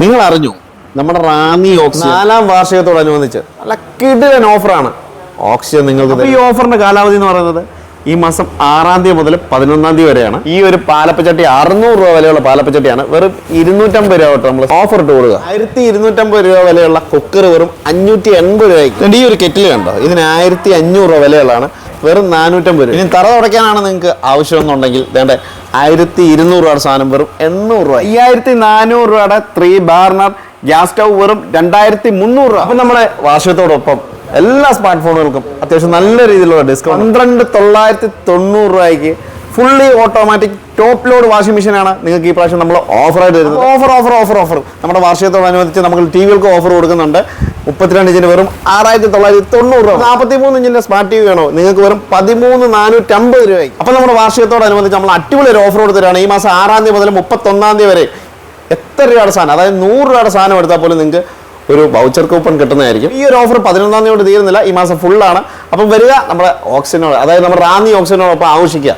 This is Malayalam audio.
നിങ്ങൾ അറിഞ്ഞു നമ്മുടെ റാന്നി ഓക്സിജൻ. നാലാം വാർഷികത്തോടനുബന്ധിച്ച് നല്ല കിടിലൻ ഓഫറാണ്. ഓക്സിജൻ നിങ്ങൾക്ക് ഈ ഓഫറിന്റെ കാലാവധി എന്ന് പറയുന്നത്? ഈ മാസം ആറാം തീയതി മുതൽ പതിനൊന്നാം തീയതി വരെയാണ്. ഈ ഒരു പാലപ്പച്ചട്ടി അറുന്നൂറ് രൂപ വിലയുള്ള പാലപ്പച്ചട്ടിയാണ്. വെറും ഇരുന്നൂറ്റമ്പത് രൂപ തൊട്ട് നമ്മൾ ഓഫർ ഇട്ട് കൊടുക്കുക. ആയിരത്തി ഇരുന്നൂറ്റമ്പത് രൂപ വിലയുള്ള കുക്കർ വെറും അഞ്ഞൂറ്റി എൺപത് രൂപയ്ക്ക്. ഈ ഒരു കെറ്റിൽ കണ്ടോ? ഇതിന് ആയിരത്തി അഞ്ഞൂറ് രൂപ വിലയുള്ളതാണ്. വെറും നാനൂറ്റമ്പത് രൂപ. ഇനി തറ തുടയ്ക്കാനാണ് നിങ്ങൾക്ക് ആവശ്യമെന്നുണ്ടെങ്കിൽ വേണ്ട ആയിരത്തി ഇരുന്നൂറ് രൂപയുടെ സാധനം വെറും എണ്ണൂറ് രൂപ. അയ്യായിരത്തി നാനൂറ് രൂപയുടെ ത്രീ ബാർണർ ഗ്യാസ് സ്റ്റൗ വെറും രണ്ടായിരത്തി മുന്നൂറ് രൂപ. അപ്പം നമ്മുടെ വാർഷികത്തോടൊപ്പം എല്ലാ സ്മാർട്ട് ഫോണുകൾക്കും അത്യാവശ്യം നല്ല രീതിയിലുള്ള ഡിസ്കൗണ്ട് പന്ത്രണ്ട് തൊള്ളായിരത്തി തൊണ്ണൂറ് രൂപയ്ക്ക് fully automatic top load washing മെഷീനാണ് നിങ്ങൾക്ക് ഈ പ്രാവശ്യം നമ്മൾ ഓഫറായിട്ട് തരുന്നത്. ഓഫർ ഓഫർ ഓഫർ ഓഫർ നമ്മുടെ വാർഷികത്തോടനുബന്ധിച്ച് നമുക്ക് ടി വികൾക്ക് ഓഫർ കൊടുക്കുന്നുണ്ട്. മുപ്പത്തിരണ്ട് ഇഞ്ചിന് വെറും ആറായിരത്തി തൊള്ളായിരത്തി തൊണ്ണൂറ് രൂപ. നാൽപ്പത്തി മൂന്ന് ഇഞ്ചിന്റെ സ്മാർട്ട് ടി വി വേണോ? നിങ്ങൾക്ക് വെറും പതിമൂന്ന് നാനൂറ്റമ്പത് രൂപയ്ക്ക്. അപ്പോൾ നമ്മുടെ വാർഷികത്തോടനുബന്ധിച്ച് നമ്മൾ അടിപൊളി ഒരു ഓഫർ കൊടുത്തിട്ടാണ് ഈ മാസം ആറാം തീയതി മുതൽ മുപ്പത്തൊന്നാം തീയതി വരെ എത്ര രൂപയുടെ സാധനം? അതായത് നൂറ് രൂപയുടെ സാധനം എടുത്താൽ പോലും നിങ്ങൾക്ക് ഒരു വൗച്ചർ കൂപ്പൺ കിട്ടുന്നതായിരിക്കും. ഈ ഒരു ഓഫർ പതിനൊന്നാം തീയതി തീരുന്നില്ല. ഈ മാസം ഫുള്ളാണ് അപ്പം വരിക നമ്മുടെ ഓക്സിജനോട് അതായത് നമ്മുടെ റാന്നി ഓക്സിജനോടൊപ്പം ആഘോഷിക്കുക.